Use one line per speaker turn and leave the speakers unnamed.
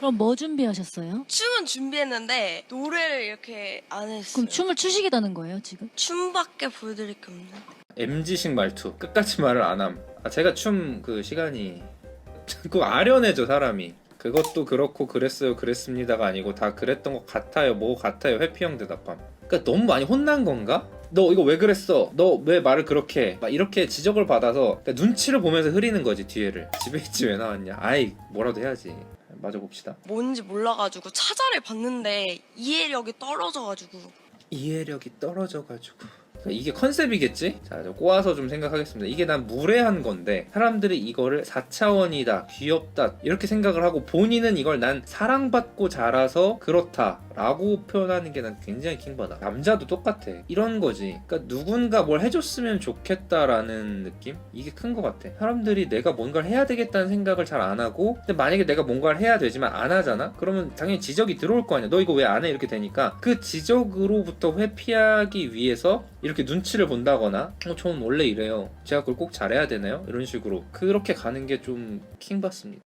그럼 뭐 준비하셨어요?
춤은 준비했는데 노래를 이렇게 안 했어요.
그럼 춤을 추시겠다는 거예요 지금?
춤밖에 보여드릴 게 없는데.
MG식 말투 끝까지 말을 안 함 아, 제가 춤 그 시간이 자꾸 아련해져 사람이 그것도 그렇고 그랬어요 그랬습니다가 아니고 다 그랬던 것 같아요 뭐 같아요 회피형 대답함 그러니까 너무 많이 혼난 건가? 너 이거 왜 그랬어? 너 왜 말을 그렇게 해? 막 이렇게 지적을 받아서 그러니까 눈치를 보면서 흐리는 거지 뒤에를 집에 있지 왜 나왔냐 아이 뭐라도 해야지 맞아 봅시다
뭔지 몰라가지고 차자를 봤는데 이해력이 떨어져가지고
이해력이 떨어져가지고 이게 컨셉이겠지? 자, 저 꼬아서 좀 생각하겠습니다. 이게 난 무례한 건데 사람들이 이거를 4차원이다, 귀엽다 이렇게 생각을 하고 본인은 이걸 난 사랑받고 자라서 그렇다 라고 표현하는 게 난 굉장히 킹받아. 남자도 똑같아. 이런 거지. 그러니까 누군가 뭘 해줬으면 좋겠다라는 느낌? 이게 큰 것 같아. 사람들이 내가 뭔가를 해야 되겠다는 생각을 잘 안 하고 근데 만약에 내가 뭔가를 해야 되지만 안 하잖아? 그러면 당연히 지적이 들어올 거 아니야. 너 이거 왜 안 해? 이렇게 되니까 그 지적으로부터 회피하기 위해서 이렇게 눈치를 본다거나 어, 저는 원래 이래요. 제가 그걸 꼭 잘해야 되나요? 이런 식으로 그렇게 가는 게 좀 킹받습니다.